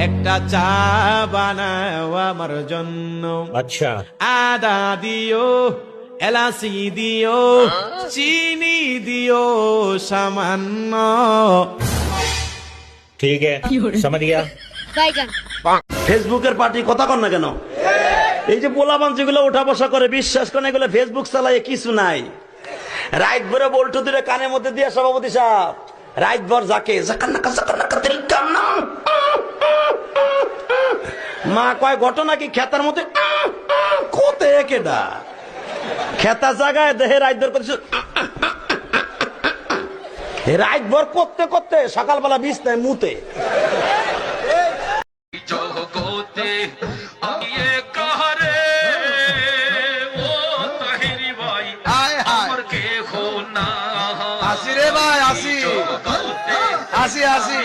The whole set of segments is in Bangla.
একটা চা বানাও আমার জন্য। আচ্ছা। আদা দিও এলাচি দিও চিনি দিও সামান্য। ঠিক ফেসবুকের পার্টি কথা কর না কেন? এই যে পোলা মানুষগুলো উঠা বসা করে বিশ্বাস করে এগুলো ফেসবুক চালায় কিছু নাই। রাইট ভরে বল্টু দিলে কানের মধ্যে দিয়ে সভাপতি সাহেব রাইট ভর যাকে জাকান্না জাকান্না মা কয় ঘটনা কি খেতার মধ্যে? কোতে কেডা খেতা জায়গায় দেহে রাইট ভর করছে রাইট ভর করতে করতে সকালবেলা বিষ নেয় মুতে। আসি রে ভাই আসি। আসি আসি।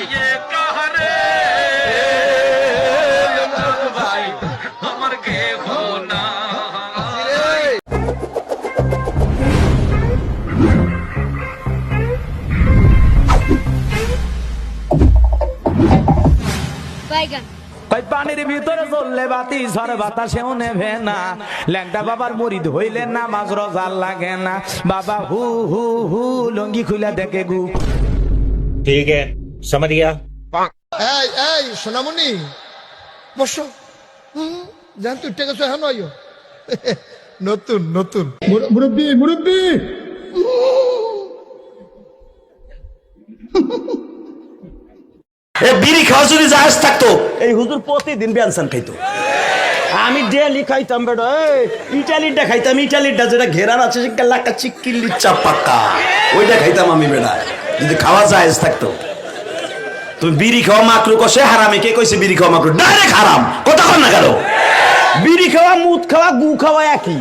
পানির ভিতরে চললে বাতি ঝড় বাতাসেও নেবে না। ল্যাংটা বাবার মরিদ লাগে না। বাবা হু হু হু লঙ্গি খুলে দেখে গু। ঠিক সমঝ এই এই সোনামণি বসো। তুই টেকেছো নতুন নতুন। মুরব্বী মুরব্বী! বিড়ি খাওয়া যদি জাহাজ থাকতো, এই হুজুর প্রতিদিন ব্যানসান খাইতো। আমি ডেলি খাইতাম বেটা ইটালিটা খাইতাম ইটালিটা যেটা ঘেরার আছে সে লাকা চিক্কিল্লি চাপাক্কা ওইটা খাইতাম আমি বেটা, যদি খাওয়া জায়েজ থাকতো। তুমি বিড়ি খাওয়া মাকরু কষে হারামে, কে কইছে বিড়ি খাওয়া মাকরু? ডাইরেক্ট হারাম, কথা কন না কেন? বিড়ি খাওয়া, মুদ খাওয়া, গু খাওয়া একই।